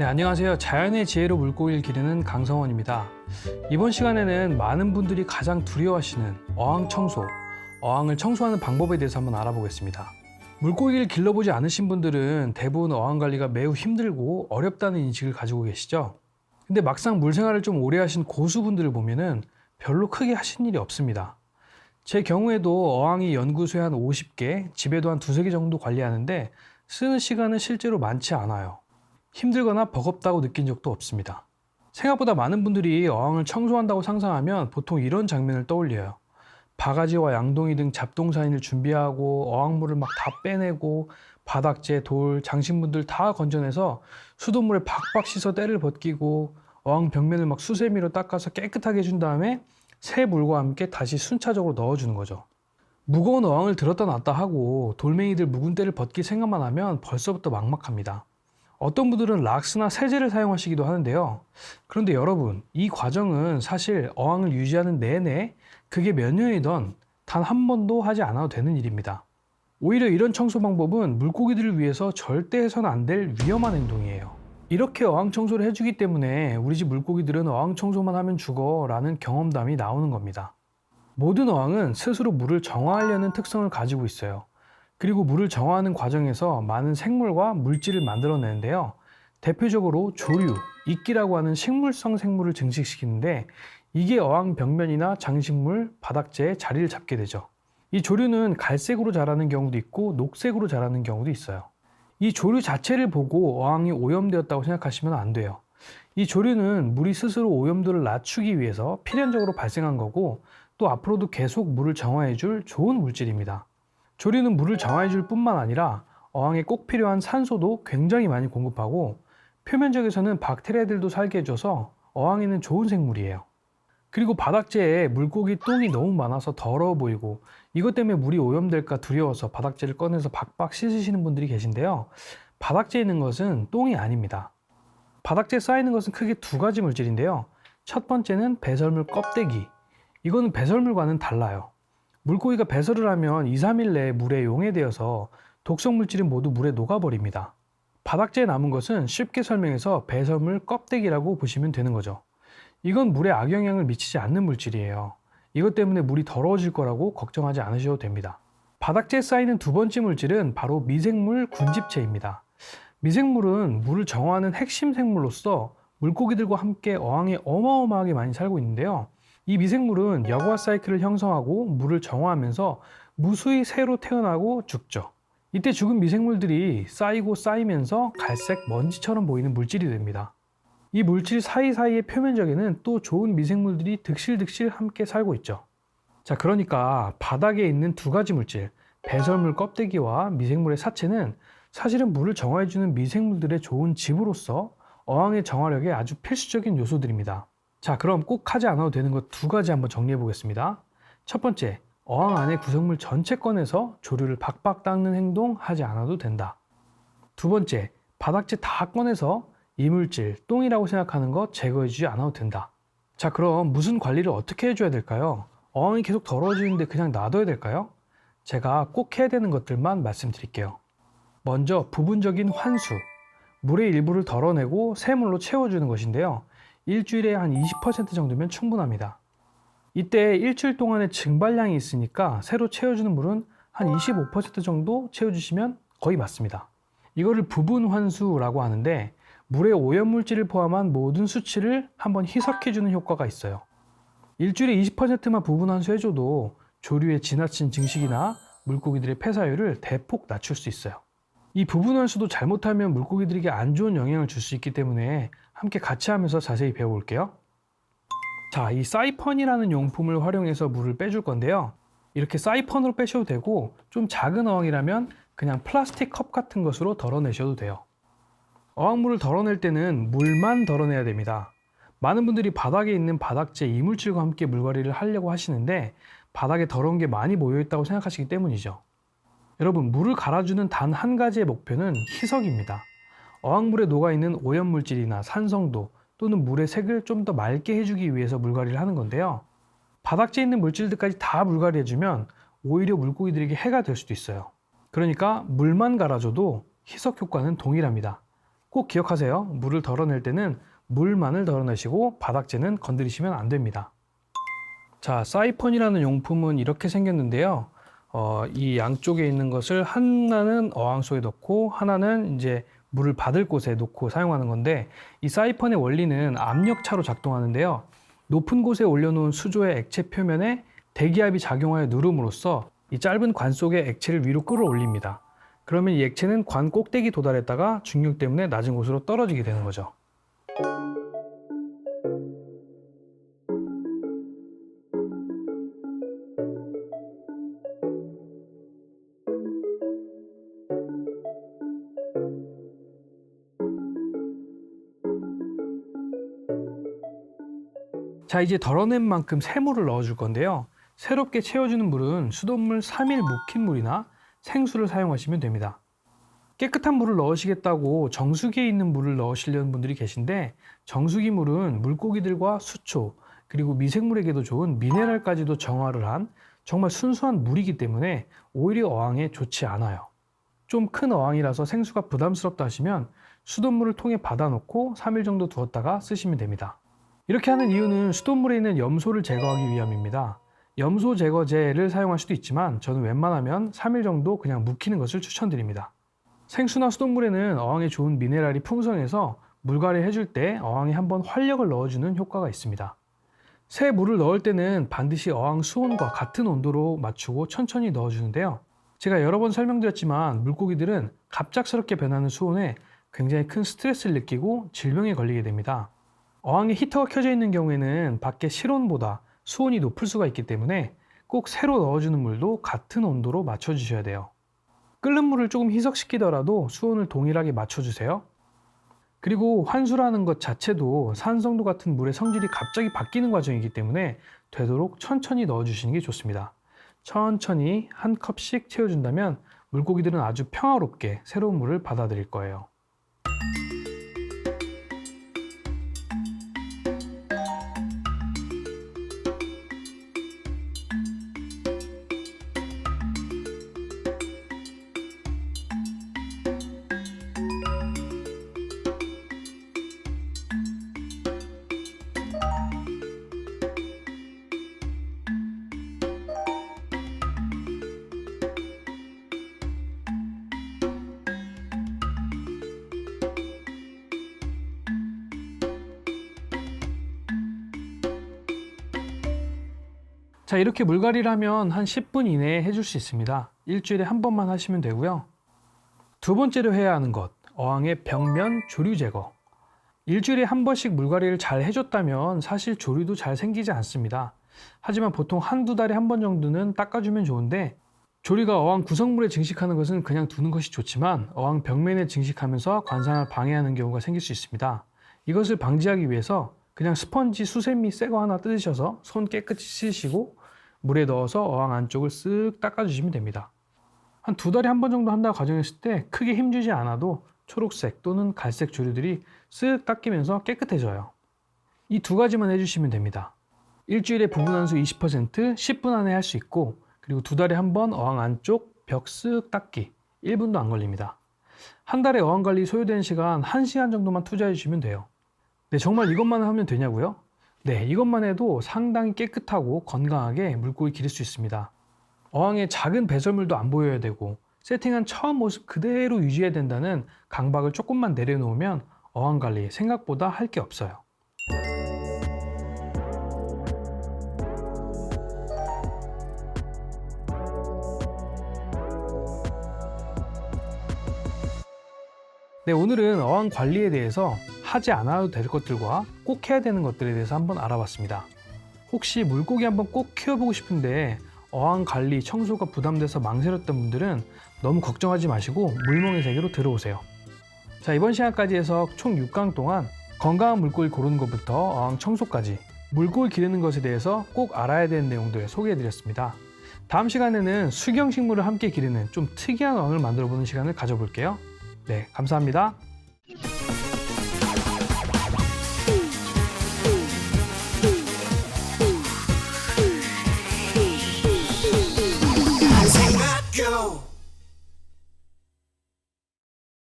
네, 안녕하세요. 자연의 지혜로 물고기를 기르는 강성원입니다. 이번 시간에는 많은 분들이 가장 두려워하시는 어항 청소, 어항을 청소하는 방법에 대해서 한번 알아보겠습니다. 물고기를 길러보지 않으신 분들은 대부분 어항 관리가 매우 힘들고 어렵다는 인식을 가지고 계시죠. 근데 막상 물 생활을 좀 오래 하신 고수분들을 보면은 별로 크게 하신 일이 없습니다. 제 경우에도 어항이 연구소에 한 50개, 집에도 한 두세 개 정도 관리하는데 쓰는 시간은 실제로 많지 않아요. 힘들거나 버겁다고 느낀 적도 없습니다. 생각보다 많은 분들이 어항을 청소한다고 상상하면 보통 이런 장면을 떠올려요. 바가지와 양동이 등 잡동사니를 준비하고 어항물을 막 다 빼내고 바닥재, 돌, 장식물들 다 건져내서 수돗물에 박박 씻어 때를 벗기고 어항 벽면을 막 수세미로 닦아서 깨끗하게 해준 다음에 새 물과 함께 다시 순차적으로 넣어주는 거죠. 무거운 어항을 들었다 놨다 하고 돌멩이들 묵은 때를 벗길 생각만 하면 벌써부터 막막합니다. 어떤 분들은 락스나 세제를 사용하시기도 하는데요. 그런데 여러분, 이 과정은 사실 어항을 유지하는 내내 그게 몇 년이던 단 한 번도 하지 않아도 되는 일입니다. 오히려 이런 청소 방법은 물고기들을 위해서 절대 해서는 안 될 위험한 행동이에요. 이렇게 어항 청소를 해주기 때문에 우리 집 물고기들은 어항 청소만 하면 죽어 라는 경험담이 나오는 겁니다. 모든 어항은 스스로 물을 정화하려는 특성을 가지고 있어요. 그리고 물을 정화하는 과정에서 많은 생물과 물질을 만들어내는데요. 대표적으로 조류, 이끼라고 하는 식물성 생물을 증식시키는데 이게 어항 벽면이나 장식물, 바닥재에 자리를 잡게 되죠. 이 조류는 갈색으로 자라는 경우도 있고 녹색으로 자라는 경우도 있어요. 이 조류 자체를 보고 어항이 오염되었다고 생각하시면 안 돼요. 이 조류는 물이 스스로 오염도를 낮추기 위해서 필연적으로 발생한 거고 또 앞으로도 계속 물을 정화해 줄 좋은 물질입니다. 조류는 물을 정화해 줄 뿐만 아니라 어항에 꼭 필요한 산소도 굉장히 많이 공급하고 표면적에서는 박테리아들도 살게 해줘서 어항에는 좋은 생물이에요. 그리고 바닥재에 물고기 똥이 너무 많아서 더러워 보이고 이것 때문에 물이 오염될까 두려워서 바닥재를 꺼내서 박박 씻으시는 분들이 계신데요. 바닥재에 있는 것은 똥이 아닙니다. 바닥재에 쌓이는 것은 크게 두 가지 물질인데요. 첫 번째는 배설물 껍데기. 이거는 배설물과는 달라요. 물고기가 배설을 하면 2, 3일 내에 물에 용해되어서 독성 물질은 모두 물에 녹아버립니다. 바닥재에 남은 것은 쉽게 설명해서 배설물 껍데기라고 보시면 되는 거죠. 이건 물에 악영향을 미치지 않는 물질이에요. 이것 때문에 물이 더러워질 거라고 걱정하지 않으셔도 됩니다. 바닥재에 쌓이는 두 번째 물질은 바로 미생물 군집체입니다. 미생물은 물을 정화하는 핵심 생물로서 물고기들과 함께 어항에 어마어마하게 많이 살고 있는데요. 이 미생물은 여과 사이클을 형성하고 물을 정화하면서 무수히 새로 태어나고 죽죠. 이때 죽은 미생물들이 쌓이고 쌓이면서 갈색 먼지처럼 보이는 물질이 됩니다. 이 물질 사이사이의 표면적에는 또 좋은 미생물들이 득실득실 함께 살고 있죠. 자, 그러니까 바닥에 있는 두 가지 물질, 배설물 껍데기와 미생물의 사체는 사실은 물을 정화해주는 미생물들의 좋은 집으로서 어항의 정화력에 아주 필수적인 요소들입니다. 자, 그럼 꼭 하지 않아도 되는 것 두 가지 한번 정리해 보겠습니다. 첫 번째, 어항 안에 구성물 전체 꺼내서 조류를 박박 닦는 행동 하지 않아도 된다. 두 번째, 바닥재 다 꺼내서 이물질, 똥이라고 생각하는 것 제거해주지 않아도 된다. 자, 그럼 무슨 관리를 어떻게 해줘야 될까요? 어항이 계속 더러워지는데 그냥 놔둬야 될까요? 제가 꼭 해야 되는 것들만 말씀드릴게요. 먼저 부분적인 환수. 물의 일부를 덜어내고 새물로 채워주는 것인데요. 일주일에 한 20% 정도면 충분합니다. 이때 일주일 동안의 증발량이 있으니까 새로 채워주는 물은 한 25% 정도 채워주시면 거의 맞습니다. 이거를 부분 환수라고 하는데 물의 오염물질을 포함한 모든 수치를 한번 희석해주는 효과가 있어요. 일주일에 20%만 부분 환수해줘도 조류의 지나친 증식이나 물고기들의 폐사율을 대폭 낮출 수 있어요. 이 부분 환수도 잘못하면 물고기들에게 안 좋은 영향을 줄 수 있기 때문에 함께 같이 하면서 자세히 배워볼게요. 자, 이 사이펀이라는 용품을 활용해서 물을 빼줄 건데요. 이렇게 사이펀으로 빼셔도 되고 좀 작은 어항이라면 그냥 플라스틱 컵 같은 것으로 덜어내셔도 돼요. 어항물을 덜어낼 때는 물만 덜어내야 됩니다. 많은 분들이 바닥에 있는 바닥재 이물질과 함께 물갈이를 하려고 하시는데 바닥에 더러운 게 많이 모여 있다고 생각하시기 때문이죠. 여러분, 물을 갈아주는 단 한 가지의 목표는 희석입니다. 어항물에 녹아있는 오염물질이나 산성도 또는 물의 색을 좀 더 맑게 해주기 위해서 물갈이를 하는 건데요. 바닥재에 있는 물질들까지 다 물갈이해주면 오히려 물고기들에게 해가 될 수도 있어요. 그러니까 물만 갈아줘도 희석 효과는 동일합니다. 꼭 기억하세요. 물을 덜어낼 때는 물만을 덜어내시고 바닥재는 건드리시면 안 됩니다. 자, 사이펀이라는 용품은 이렇게 생겼는데요. 어, 이 양쪽에 있는 것을 하나는 어항소에 넣고 하나는 이제 물을 받을 곳에 놓고 사용하는 건데 이 사이펀의 원리는 압력차로 작동하는데요. 높은 곳에 올려놓은 수조의 액체 표면에 대기압이 작용하여 누름으로써 이 짧은 관 속의 액체를 위로 끌어올립니다. 그러면 이 액체는 관 꼭대기 도달했다가 중력 때문에 낮은 곳으로 떨어지게 되는 거죠. 자, 이제 덜어낸 만큼 새물을 넣어줄 건데요. 새롭게 채워주는 물은 수돗물 3일 묵힌 물이나 생수를 사용하시면 됩니다. 깨끗한 물을 넣으시겠다고 정수기에 있는 물을 넣으시려는 분들이 계신데 정수기 물은 물고기들과 수초 그리고 미생물에게도 좋은 미네랄까지도 정화를 한 정말 순수한 물이기 때문에 오히려 어항에 좋지 않아요. 좀 큰 어항이라서 생수가 부담스럽다 하시면 수돗물을 통에 받아놓고 3일 정도 두었다가 쓰시면 됩니다. 이렇게 하는 이유는 수돗물에 있는 염소를 제거하기 위함입니다. 염소 제거제를 사용할 수도 있지만 저는 웬만하면 3일 정도 그냥 묵히는 것을 추천드립니다. 생수나 수돗물에는 어항에 좋은 미네랄이 풍성해서 물갈이 해줄 때 어항에 한번 활력을 넣어주는 효과가 있습니다. 새 물을 넣을 때는 반드시 어항 수온과 같은 온도로 맞추고 천천히 넣어주는데요. 제가 여러 번 설명드렸지만 물고기들은 갑작스럽게 변하는 수온에 굉장히 큰 스트레스를 느끼고 질병에 걸리게 됩니다. 어항에 히터가 켜져 있는 경우에는 밖의 실온보다 수온이 높을 수가 있기 때문에 꼭 새로 넣어주는 물도 같은 온도로 맞춰주셔야 돼요. 끓는 물을 조금 희석시키더라도 수온을 동일하게 맞춰주세요. 그리고 환수라는 것 자체도 산성도 같은 물의 성질이 갑자기 바뀌는 과정이기 때문에 되도록 천천히 넣어주시는 게 좋습니다. 천천히 한 컵씩 채워준다면 물고기들은 아주 평화롭게 새로운 물을 받아들일 거예요. 자, 이렇게 물갈이를 하면 한 10분 이내에 해줄 수 있습니다. 일주일에 한 번만 하시면 되고요. 두 번째로 해야 하는 것, 어항의 벽면 조류 제거. 일주일에 한 번씩 물갈이를 잘 해줬다면 사실 조류도 잘 생기지 않습니다. 하지만 보통 한두 달에 한 번 정도는 닦아주면 좋은데 조류가 어항 구성물에 증식하는 것은 그냥 두는 것이 좋지만 어항 벽면에 증식하면서 관상을 방해하는 경우가 생길 수 있습니다. 이것을 방지하기 위해서 그냥 스펀지 수세미 새거 하나 뜯으셔서 손 깨끗이 씻으시고 물에 넣어서 어항 안쪽을 쓱 닦아주시면 됩니다. 한 두 달에 한 번 정도 한다 과정했을 때 크게 힘주지 않아도 초록색 또는 갈색 조류들이 쓱 닦이면서 깨끗해져요. 이 두 가지만 해주시면 됩니다. 일주일에 부분 한수 20% 10분 안에 할 수 있고 그리고 두 달에 한 번 어항 안쪽 벽 쓱 닦기 1분도 안 걸립니다. 한 달에 어항 관리 소요되는 시간 1시간 정도만 투자해 주시면 돼요. 네, 정말 이것만 하면 되냐고요? 네, 이것만 해도 상당히 깨끗하고 건강하게 물고기 기를 수 있습니다. 어항에 작은 배설물도 안 보여야 되고 세팅한 처음 모습 그대로 유지해야 된다는 강박을 조금만 내려놓으면 어항 관리 생각보다 할 게 없어요. 네, 오늘은 어항 관리에 대해서 하지 않아도 될 것들과 꼭 해야 되는 것들에 대해서 한번 알아봤습니다. 혹시 물고기 한번 꼭 키워보고 싶은데 어항 관리, 청소가 부담돼서 망설였던 분들은 너무 걱정하지 마시고 물멍의 세계로 들어오세요. 자, 이번 시간까지 해서 총 6강 동안 건강한 물고기 고르는 것부터 어항 청소까지 물고기 기르는 것에 대해서 꼭 알아야 되는 내용들 소개해 드렸습니다. 다음 시간에는 수경식물을 함께 기르는 좀 특이한 어항을 만들어 보는 시간을 가져볼게요. 네, 감사합니다.